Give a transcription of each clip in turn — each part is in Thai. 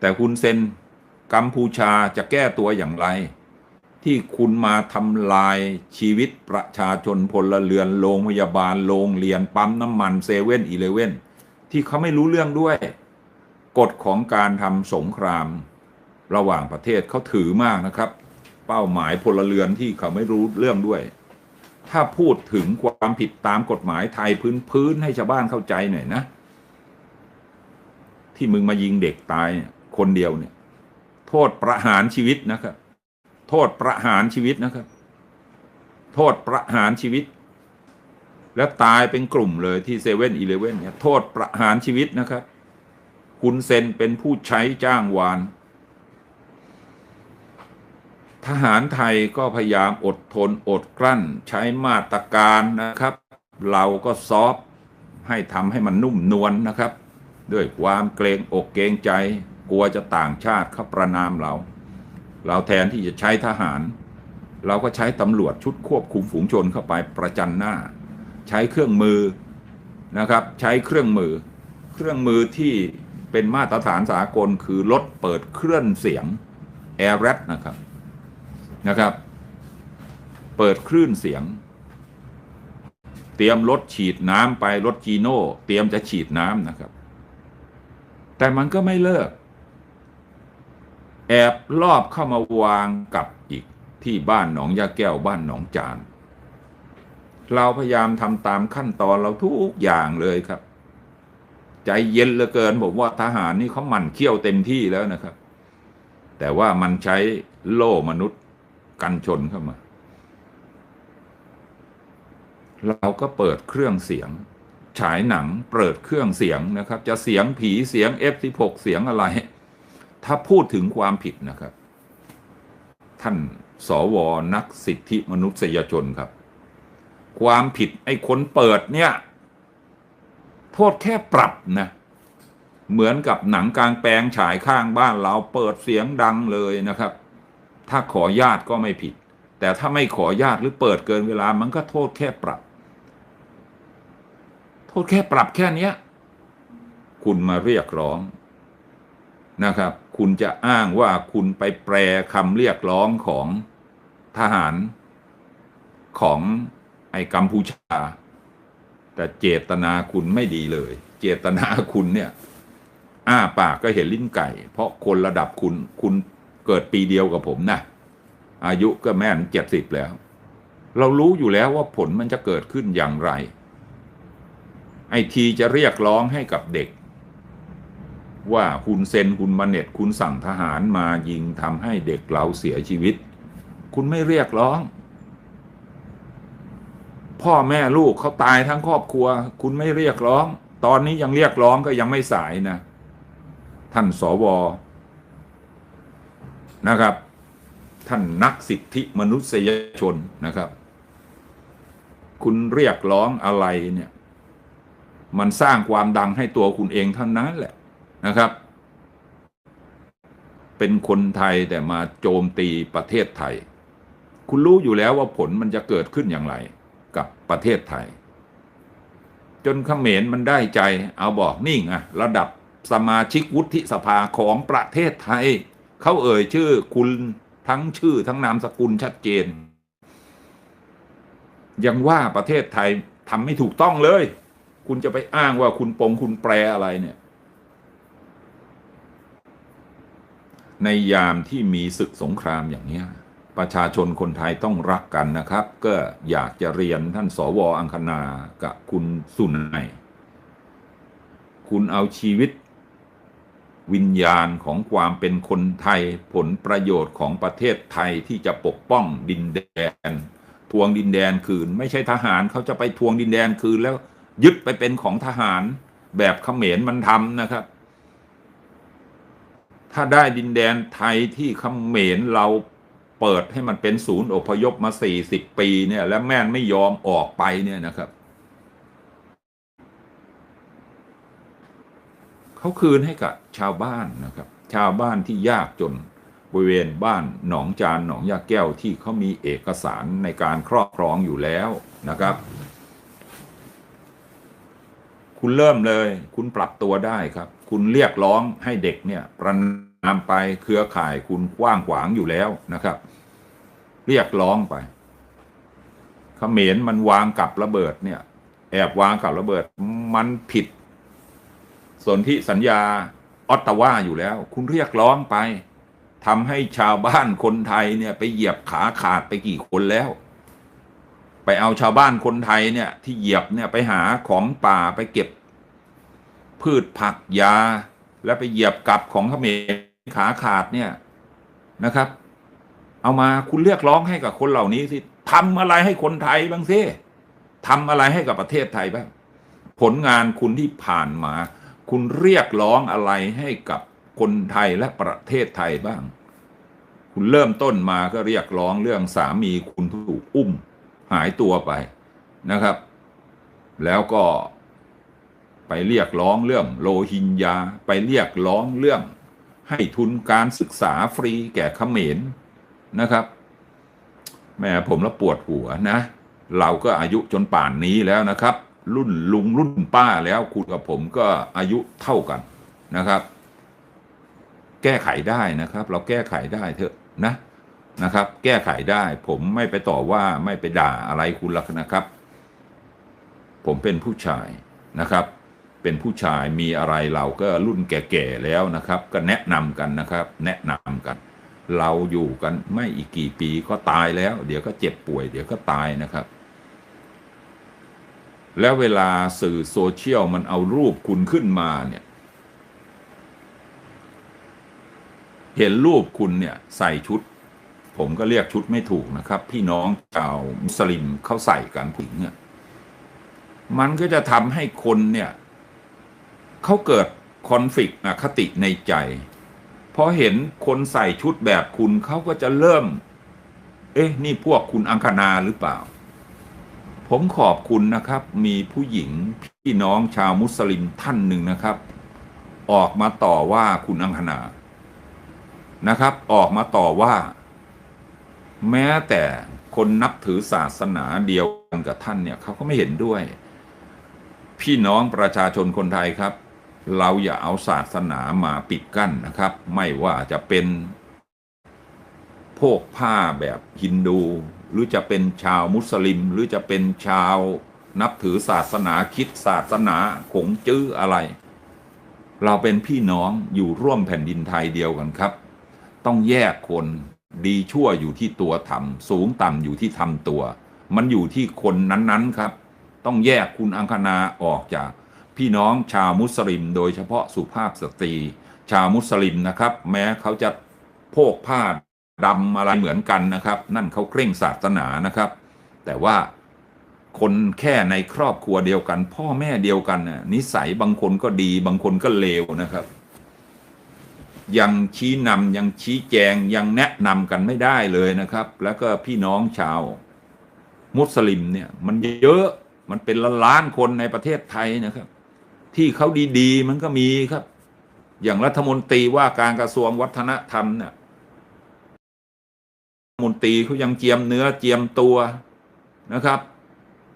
แต่คุณเซนกัมพูชาจะแก้ตัวอย่างไร ที่คุณมาทำลายชีวิตประชาชนพลเรือนโรงพยาบาลโรงเรียนปั๊มน้ำมันเซเว่นอีเลเว่นที่เขาไม่รู้เรื่องด้วย กฎของการทำสงคราม ระหว่างประเทศเขาถือมากนะครับ เป้าหมายพลเรือนที่เขาไม่รู้เรื่องด้วย ถ้าพูดถึงความผิดตามกฎหมายไทยพื้นพื้นให้ชาวบ้านเข้าใจหน่อยนะ ที่มึงมายิงเด็กตายเนี่ย คนเดียวเนี่ย โทษประหารชีวิตนะครับ โทษประหารชีวิตนะครับ โทษประหารชีวิต แล้วตายเป็นกลุ่มเลยที่เซเว่นอีเลเว่นเนี่ยโทษประหารชีวิตนะครับ คุณเซนเป็นผู้ใช้จ้างวาน ทหารไทยก็พยายามอดทนอดกลั้น ใช้มาตรการนะครับ เราก็ซอฟต์ให้ทำให้มันนุ่มนวลนะครับ ด้วยความเกรงอกเกรงใจ กลัวจะต่างชาติเขาประนามเรา เราแทนที่จะใช้ทหาร เราก็ใช้ตำรวจชุดควบคุมฝูงชนเข้าไปประจันหน้า ใช้เครื่องมือนะครับ ใช้เครื่องมือ เครื่องมือที่เป็นมาตรฐานสากลคือรถเปิดเครื่องเสียง Air r a t นะครับนะครับ เปิดคลื่นเสียง เตรียมรถฉีดน้ำไปรถจีโน่เตรียมจะฉีดน้ำนะครับ แต่มันก็ไม่เลิก แอบลอบเข้ามาวางกับอีกที่บ้านหนองยาแก้วบ้านหนองจาน เราพยายามทำตามขั้นตอนเราทุกอย่างเลยครับ ใจเย็นเหลือเกินผมว่าทหารนี่เขาหมั่นเคี่ยวเต็มที่แล้วนะครับ แต่ว่ามันใช้โล่มนุษย์กันชนเข้ามา เราก็เปิดเครื่องเสียง ฉายหนังเปิดเครื่องเสียงนะครับ จะเสียงผีเสียง F16 เสียงอะไร ถ้าพูดถึงความผิดนะครับ ท่านสวนักสิทธิมนุษยชนครับ ความผิดไอ้คนเปิดเนี่ย โทษแค่ปรับนะ เหมือนกับหนังกลางแปลงฉายข้างบ้านเราเปิดเสียงดังเลยนะครับ ถ้าขอญาตก็ไม่ผิด แต่ถ้าไม่ขอญาตหรือเปิดเกินเวลามันก็โทษแค่ปรับ โทษแค่ปรับแค่นี้คุณมาเรียกร้อง นะครับ คุณจะอ้างว่าคุณไปแปลคำเรียกร้องของทหารของไอ้กัมพูชา แต่เจตนาคุณไม่ดีเลย เจตนาคุณเนี่ยอ้าปากก็เห็นลิ้นไก่ เพราะคนระดับคุณคุณเกิดปีเดียวกับผมนะอายุก็แม่นเจ็ดสิบแล้ว เรารู้อยู่แล้วว่าผลมันจะเกิดขึ้นอย่างไร ไอทีจะเรียกร้องให้กับเด็ก ว่าคุณเซนคุณมาเน็ตคุณสั่งทหารมายิงทำให้เด็กเราเสียชีวิต คุณไม่เรียกร้อง พ่อแม่ลูกเขาตายทั้งครอบครัว คุณไม่เรียกร้อง ตอนนี้ยังเรียกร้องก็ยังไม่สายนะ ท่านสวนะครับ ท่านนักสิทธิมนุษยชนนะครับ คุณเรียกร้องอะไรเนี่ย มันสร้างความดังให้ตัวคุณเองเท่านั้นแหละ นะครับ เป็นคนไทยแต่มาโจมตีประเทศไทย คุณรู้อยู่แล้วว่าผลมันจะเกิดขึ้นอย่างไรกับประเทศไทย จนเขมรมันได้ใจเอาบอกนี่ไงระดับสมาชิกวุฒิสภาของประเทศไทย เขาเอ่ยชื่อคุณทั้งชื่อทั้งนามสกุลชัดเจน ยังว่าประเทศไทยทำไม่ถูกต้องเลย คุณจะไปอ้างว่าคุณปงคุณแปรอะไรเนี่ย ในยามที่มีศึกสงครามอย่างนี้ประชาชนคนไทยต้องรักกันนะครับ ก็อยากจะเรียนท่านสวอังคณากับคุณสุนัยคุณเอาชีวิตวิญญาณของความเป็นคนไทยผลประโยชน์ของประเทศไทยที่จะปกป้องดินแดน ทวงดินแดนคืน ไม่ใช่ทหารเขาจะไปทวงดินแดนคืนแล้วยึดไปเป็นของทหารแบบเขมรมันทำนะครับ ถ้าได้ดินแดนไทยที่เขมรเราเปิดให้มันเป็นศูนย์อพยพมาสี่สิบปีเนี่ย แล้วแม่นไม่ยอมออกไปเนี่ยนะครับ เขาคืนให้กับชาวบ้านนะครับ ชาวบ้านที่ยากจนบริเวณบ้านหนองจานหนองยาแก้วที่เขามีเอกสารในการครอบครองอยู่แล้วนะครับ คุณเริ่มเลย คุณปรับตัวได้ครับ คุณเรียกร้องให้เด็กเนี่ยประามไปเครือข่ายคุณกว้างขวางอยู่แล้วนะครับ เรียกร้องไปเขมรมันวางกับระเบิดเนี่ย แอบวางกับระเบิด มันผิดสนธิสัญญาออตตาวาอยู่แล้ว คุณเรียกร้องไปทำให้ชาวบ้านคนไทยเนี่ย ไปเหยียบขาขาดไปกี่คนแล้ว ไปเอาชาวบ้านคนไทยเนี่ย ที่เหยียบเนี่ยไปหาของป่าไปเก็บ พืชผักยา แล้วไปเหยียบกับของเขมร ขาขาดเนี่ยนะครับ เอามาคุณเรียกร้องให้กับคนเหล่านี้สิทำอะไรให้คนไทยบ้างสิทำอะไรให้กับประเทศไทยบ้าง ผลงานคุณที่ผ่านมา คุณเรียกร้องอะไรให้กับคนไทยและประเทศไทยบ้าง คุณเริ่มต้นมาก็เรียกร้องเรื่องสามีคุณถูกอุ้มหายตัวไปนะครับ แล้วก็ไปเรียกร้องเรื่องโลหิงญาไปเรียกร้องเรื่อง ให้ทุนการศึกษาฟรีแก่เขมรนะครับแม่ผมแล้วปวดหัวนะ เราก็อายุจนป่านนี้แล้วนะครับ รุ่นลุงรุ่นป้าแล้วคุณกับผมก็อายุเท่ากันนะครับ แก้ไขได้นะครับ เราแก้ไขได้เถอะนะนะครับ แก้ไขได้ ผมไม่ไปต่อว่าไม่ไปด่าอะไรคุณหรอกนะครับ ผมเป็นผู้ชายนะครับ เป็นผู้ชายมีอะไรเราก็รุ่นแก่ๆแล้วนะครับ ก็แนะนำกันนะครับ แนะนำกัน เราอยู่กันไม่อีกกี่ปีก็ตายแล้ว เดี๋ยวก็เจ็บป่วย เดี๋ยวก็ตายนะครับ แล้วเวลาสื่อโซเชียลมันเอารูปคุณขึ้นมาเนี่ย เห็นรูปคุณเนี่ยใส่ชุด ผมก็เรียกชุดไม่ถูกนะครับ พี่น้องชาวมุสลิมเขาใส่กันผู้หญิงเนี่ยมันก็จะทำให้คนเนี่ย เขาเกิดคอนฟ lict อคติในใจพอเห็นคนใส่ชุดแบบคุณเขาก็จะเริ่ม เอ๊ะ นี่พวกคุณอังคณาหรือเปล่า ผมขอบคุณนะครับ มีผู้หญิงพี่น้องชาวมุสลิมท่านหนึ่งนะครับ ออกมาต่อว่าคุณอังคณานะครับ ออกมาต่อว่า แม้แต่คนนับถือศาสนาเดียวกันกับท่านเนี่ยเขาก็ไม่เห็นด้วย พี่น้องประชาชนคนไทยครับ เราอย่าเอาศาสนามาปิดกั้นนะครับ ไม่ว่าจะเป็นพวกผ้าแบบฮินดู หรือจะเป็นชาวมุสลิม หรือจะเป็นชาวนับถือศาสนาคิดศาสนาขงจื้ออะไร เราเป็นพี่น้องอยู่ร่วมแผ่นดินไทยเดียวกันครับ ต้องแยกคนดีชั่วอยู่ที่ตัวทำสูงต่ำอยู่ที่ทำตัว มันอยู่ที่คนนั้นๆครับ ต้องแยกคุณอังคณาออกจาก พี่น้องชาวมุสลิม โดยเฉพาะสุภาพสตรี ชาวมุสลิมนะครับ แม้เขาจะโพกผ้าดำอะไรเหมือนกันนะครับ นั่นเขาเคร่งศาสนานะครับ แต่ว่าคนแค่ในครอบครัวเดียวกัน พ่อแม่เดียวกันนิสัยบางคนก็ดีบางคนก็เลวนะครับ ยังชี้นำยังชี้แจงยังแนะนำกันไม่ได้เลยนะครับ แล้วก็พี่น้องชาว มุสลิมเนี่ย มันเยอะมันเป็นล้านคนในประเทศไทยนะครับ ที่เขาดีๆ มันก็มีครับ อย่างรัฐมนตรีว่าการกระทรวงวัฒนธรรมเนี่ยรัฐมนตรีเขายังเจียมเนื้อเจียมตัวนะครับ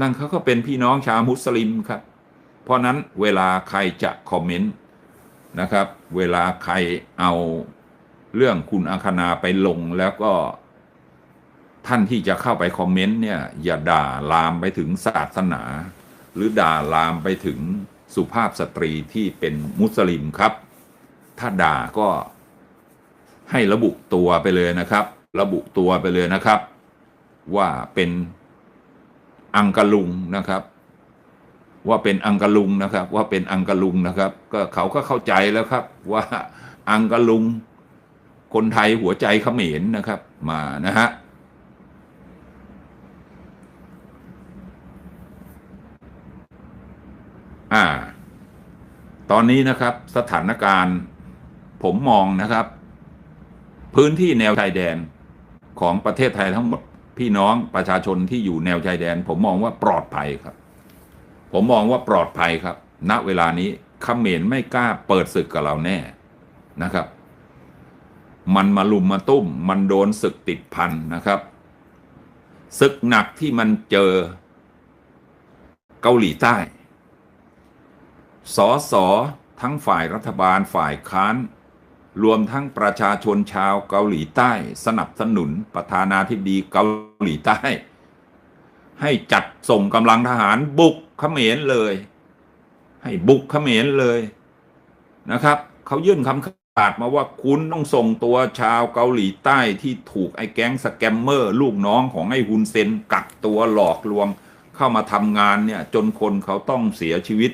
นั่นเขาก็เป็นพี่น้องชาวมุสลิมครับ เพราะนั้นเวลาใครจะคอมเมนต์นะครับ เวลาใครเอาเรื่องคุณอังคณาไปลงแล้วก็ท่านที่จะเข้าไปคอมเมนต์เนี่ย อย่าด่าลามไปถึงศาสนา หรือด่าลามไปถึง สุภาพสตรีที่เป็นมุสลิมครับ ถ้าด่าก็ให้ระบุตัวไปเลยนะครับ ระบุตัวไปเลยนะครับ ว่าเป็นอังกะลุงนะครับ ว่าเป็นอังกะลุงนะครับ ว่าเป็นอังกะลุงนะครับ ก็เขาก็เข้าใจแล้วครับ ว่าอังกะลุงคนไทยหัวใจเขมรนะครับ มานะฮะ อ่า ตอนนี้นะครับสถานการณ์ผมมองนะครับ พื้นที่แนวชายแดนของประเทศไทยทั้งหมด พี่น้องประชาชนที่อยู่แนวชายแดน ผมมองว่าปลอดภัยครับ ผมมองว่าปลอดภัยครับ ณเวลานี้เขมรไม่กล้าเปิดศึกกับเราแน่นะครับ มันมาลุมมาตุ้ม มันโดนศึกติดพันนะครับศึกหนักที่มันเจอเกาหลีใต้ สอสอทั้งฝ่ายรัฐบาลฝ่ายค้าน รวมทั้งประชาชนชาวเกาหลีใต้ สนับสนุนประธานาธิบดีเกาหลีใต้ ให้จัดส่งกำลังทหารบุกเขมรเลย ให้บุกเขมรเลยนะครับเขายื่นคำขาดมาว่าคุณต้องส่งตัวชาวเกาหลีใต้ที่ถูกไอ้แก๊งสแกมเมอร์ ลูกน้องของไอ้ฮุนเซนกักตัวหลอกลวง เข้ามาทำงานเนี่ยจนคนเขาต้องเสียชีวิต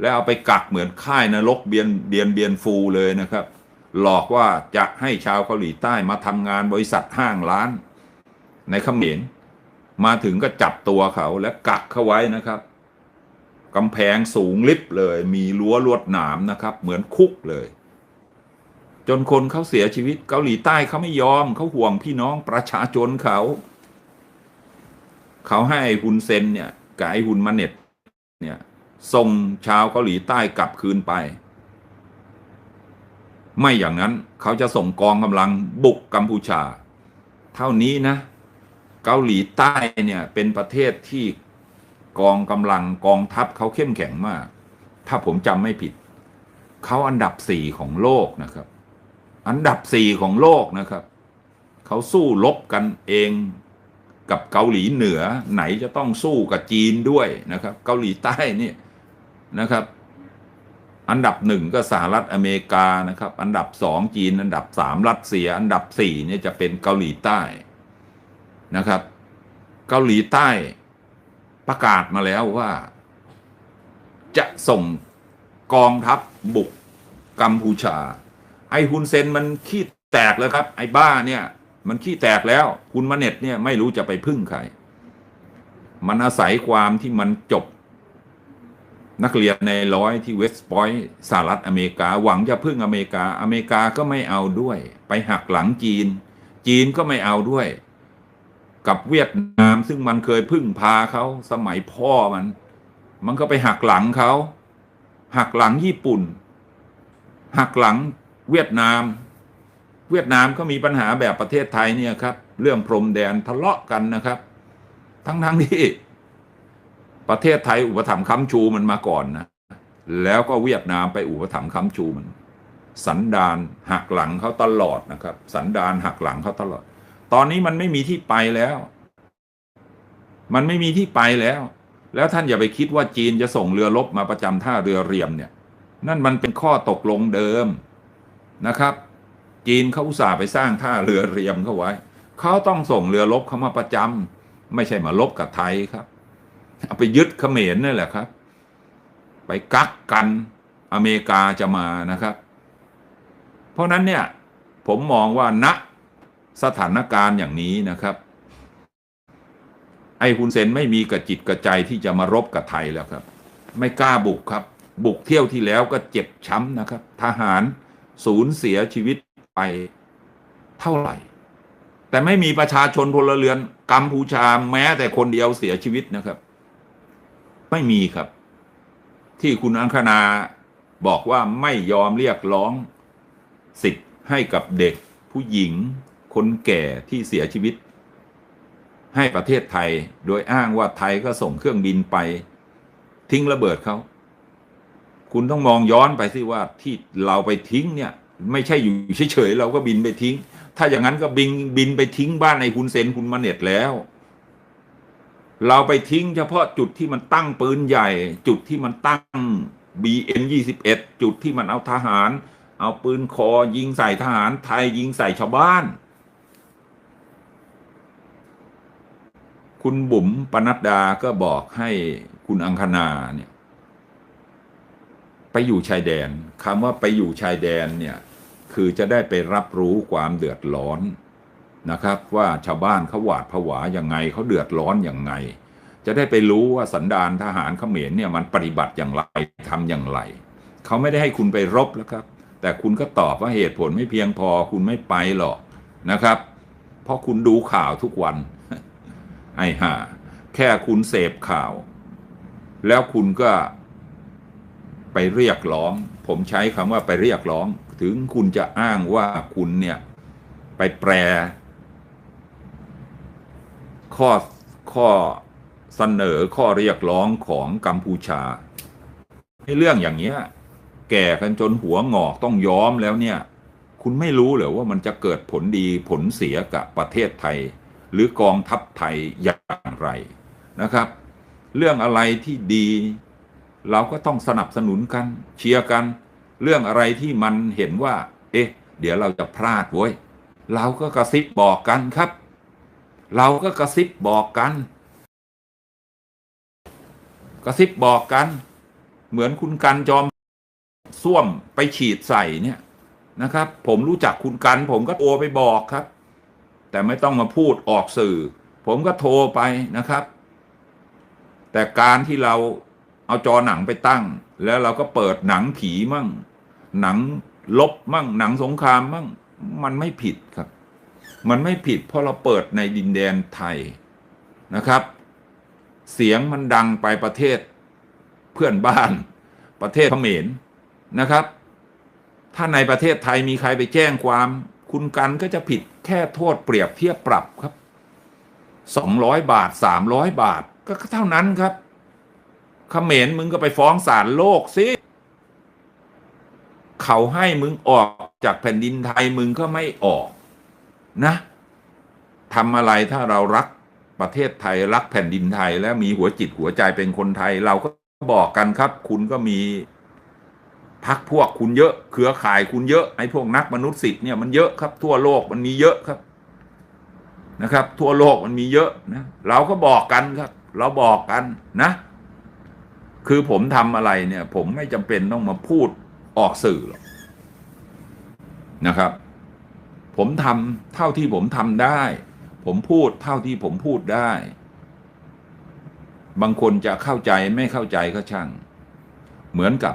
แล้วเอาไปกักเหมือนค่ายนรกเบียนเบียนเบียนฟูเลยนะครับ หลอกว่าจะให้ชาวเกาหลีใต้มาทำงานบริษัทห้างร้าน ในเขมรมาถึงก็จับตัวเขาและกักเขาไว้นะครับกำแพงสูงลิบเลย มีรั้วลวดหนามนะครับ เหมือนคุกเลย จนคนเขาเสียชีวิตเกาหลีใต้เขาไม่ยอมเขาห่วงพี่น้องประชาชนเขา เขาให้ไอ้ฮุนเซนเนี่ยกับไอ้ฮุนมาเน็ตเนี่ย ส่งชาวเกาหลีใต้กลับคืนไป ไม่อย่างนั้นเขาจะส่งกองกำลังบุกกัมพูชา เท่านี้นะ เกาหลีใต้เนี่ยเป็นประเทศที่กองกำลังกองทัพเขาเข้มแข็งมาก ถ้าผมจำไม่ผิด เขาอันดับสี่ของโลกนะครับ อันดับสี่ของโลกนะครับ เขาสู้รบกันเองกับเกาหลีเหนือไหนจะต้องสู้กับจีนด้วยนะครับ เกาหลีใต้เนี่ย นะครับ อันดับหนึ่งก็สหรัฐอเมริกานะครับ อันดับสองจีน อันดับสามรัสเซีย อันดับสี่เนี่ยจะเป็นเกาหลีใต้นะครับ เกาหลีใต้ประกาศมาแล้วว่า จะส่งกองทัพบุกกัมพูชา ไอฮุนเซนมันขี้แตกแล้วครับ ไอ้บ้าเนี่ยมันขี้แตกแล้วคุณมาเน็ตเนี่ยไม่รู้จะไปพึ่งใคร มันอาศัยความที่มันจบ นักเรียนในร้อยที่เวสต์พอยต์สหรัฐอเมริกา หวังจะพึ่งอเมริกา อเมริกาก็ไม่เอาด้วย ไปหักหลังจีน จีนก็ไม่เอาด้วย กับเวียดนามซึ่งมันเคยพึ่งพาเขาสมัยพ่อมัน มันก็ไปหักหลังเขาหักหลังญี่ปุ่น หักหลังเวียดนาม เวียดนามก็มีปัญหาแบบประเทศไทยเนี่ยครับ เรื่องพรมแดนทะเลาะกันนะครับ ทั้งทั้งๆที่ ประเทศไทยอุปถัมภ์ค้ำชูมันมาก่อนนะ แล้วก็เวียดนามไปอุปถัมภ์ค้ำชูมัน สันดานหักหลังเขาตลอดนะครับ สันดานหักหลังเขาตลอด ตอนนี้มันไม่มีที่ไปแล้ว มันไม่มีที่ไปแล้ว แล้วท่านอย่าไปคิดว่าจีนจะส่งเรือรบมาประจำท่าเรือเรียมเนี่ย นั่นมันเป็นข้อตกลงเดิมนะครับ จีนเขาอุตส่าห์ไปสร้างท่าเรือเรียมเขาไว้ เขาต้องส่งเรือรบเข้ามาประจำไม่ใช่มาลบกับไทยครับ เอาไปยึดเขมรนั่นแหละครับ ไปกักกันอเมริกาจะมานะครับ เพราะนั้นเนี่ยผมมองว่าณสถานการณ์อย่างนี้นะครับ ไอ้ฮุนเซนไม่มีกระจิตกระใจที่จะมารบกับไทยแล้วครับ ไม่กล้าบุกครับ บุกเที่ยวที่แล้วก็เจ็บช้ำนะครับ ทหารสูญเสียชีวิตไปเท่าไหร่ แต่ไม่มีประชาชนพลเรือนกัมพูชาแม้แต่คนเดียวเสียชีวิตนะครับ ไม่มีครับ ที่คุณอังคณาบอกว่าไม่ยอมเรียกร้องสิทธิ์ให้กับเด็กผู้หญิง คนแก่ที่เสียชีวิต ให้ประเทศไทยโดยอ้างว่าไทยก็ส่งเครื่องบินไป ทิ้งระเบิดเขาคุณต้องมองย้อนไปสิว่าที่เราไปทิ้งเนี่ย ไม่ใช่อยู่เฉยๆเราก็บินไปทิ้ง ถ้าอย่างนั้นก็บินบินไปทิ้งบ้านในคุณเซนคุณมาเน็ตแล้ว เราไปทิ้งเฉพาะจุดที่มันตั้งปืนใหญ่ จุดที่มันตั้ง BM 21 จุดที่มันเอาทหาร เอาปืนคอยิงใส่ทหารไทยยิงใส่ชาวบ้าน คุณบุ๋มปนัดดาก็บอกให้คุณอังคณาเนี่ยไปอยู่ชายแดนคำว่าไปอยู่ชายแดนเนี่ย คือจะได้ไปรับรู้ความเดือดร้อน นะครับ ว่าชาวบ้านเขาหวาดผวาอยังไงเขาเดือดร้อนอย่างไง จะได้ไปรู้ว่าสันดานทหารเขมรเนี่ยมันปฏิบัติอย่างไรทำอย่างไรเขาไม่ได้ให้คุณไปรบแล้วครับ แต่คุณก็ตอบว่าเหตุผลไม่เพียงพอคุณไม่ไปหรอกนะครับ เพราะคุณดูข่าวทุกวันไอ้ห่าแค่คุณเสพข่าว แล้วคุณก็ไปเรียกร้อง ผมใช้คำว่าไปเรียกร้อง ถึงคุณจะอ้างว่าคุณเนี่ย ไปแปล ข้อข้อเสนอข้อเรียกร้องของกัมพูชาให้เรื่องอย่างเนี้ย แก่กันจนหัวงอกต้องย้อมแล้วเนี่ย คุณไม่รู้เหรอว่ามันจะเกิดผลดีผลเสียกับประเทศไทย หรือกองทัพไทยอย่างไรนะครับ เรื่องอะไรที่ดี เราก็ต้องสนับสนุนกัน เชียร์กัน เรื่องอะไรที่มันเห็นว่า เอ๊ะ เดี๋ยวเราจะพลาดเว้ยเราก็กระซิบบอกกันครับ เราก็กระซิบบอกกัน กระซิบบอกกัน เหมือนคุณกันจอมส้วมไปฉีดใส่เนี่ยนะครับ ผมรู้จักคุณกัน ผมก็โทรไปบอกครับ แต่ไม่ต้องมาพูดออกสื่อ ผมก็โทรไปนะครับ แต่การที่เราเอาจอหนังไปตั้ง แล้วเราก็เปิดหนังผีมั่ง หนังลบมั่ง หนังสงครามมั่ง มันไม่ผิดครับ มันไม่ผิดเพราะเราเปิดในดินแดนไทยนะครับ เสียงมันดังไปประเทศเพื่อนบ้านประเทศเขมรนะครับ ถ้าในประเทศไทยมีใครไปแจ้งความ คุณกันก็จะผิดแค่โทษเปรียบเทียบปรับครับสองร้อยบาทสามร้อยบาทก็เท่านั้นครับเขมรมึงก็ไปฟ้องศาลโลกสิเขาให้มึงออกจากแผ่นดินไทยมึงก็ไม่ออก นะทำอะไรถ้าเรารักประเทศไทยรักแผ่นดินไทย และมีหัวจิตหัวใจเป็นคนไทย เราก็บอกกันครับ คุณก็มีพักพวกคุณเยอะ เครือข่ายคุณเยอะไอ้พวกนักมนุษย์สิทธิ์เนี่ยมันเยอะครับ ทั่วโลกมันมีเยอะครับนะครับ ทั่วโลกมันมีเยอะนะเราก็บอกกันครับ เราบอกกันนะ คือผมทำอะไรเนี่ย ผมไม่จำเป็นต้องมาพูดออกสื่อหรอกนะครับ ผมทำเท่าที่ผมทำได้ ผมพูดเท่าที่ผมพูดได้ บางคนจะเข้าใจไม่เข้าใจก็ช่าง เหมือนกับ